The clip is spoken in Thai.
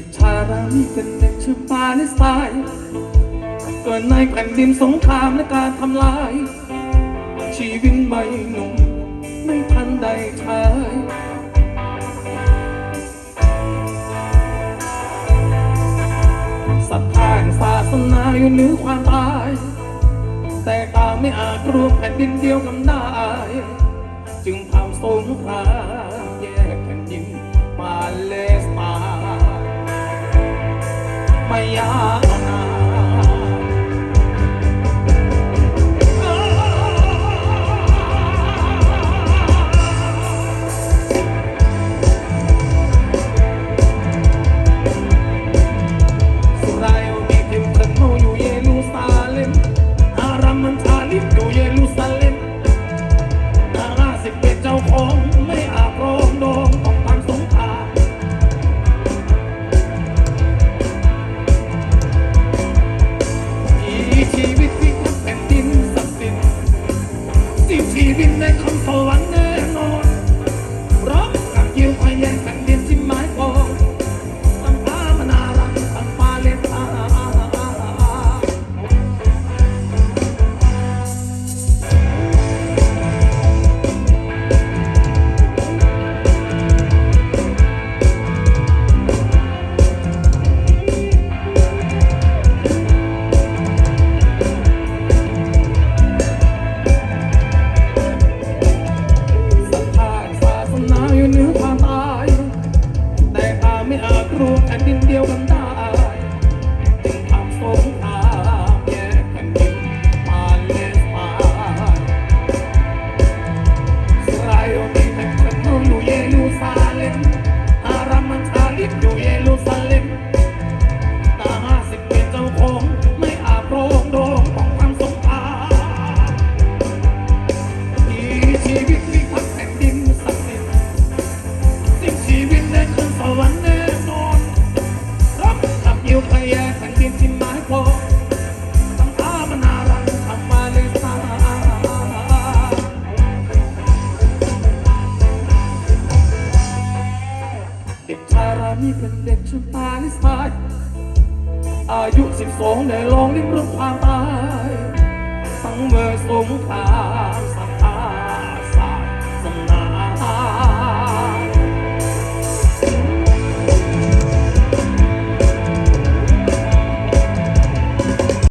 ติดชารามีเป็นเด็กชื่อปาเลสไตน์เกิดในแผ่นดินสงครามและการทำลาย ชีวิตใหม่หนุ่มไม่ทันใดใช้ศรัทธาศาสนาอยู่เหนือความตาย แต่ตาไม่อาจรวมแผ่นดินเดียวกันได้ จึงทำสงคราม นี่เป็นเด็กชุมตาลิสไยอายุสิบสองได้ลองลิ้มรสความตาย สังเวยสมขา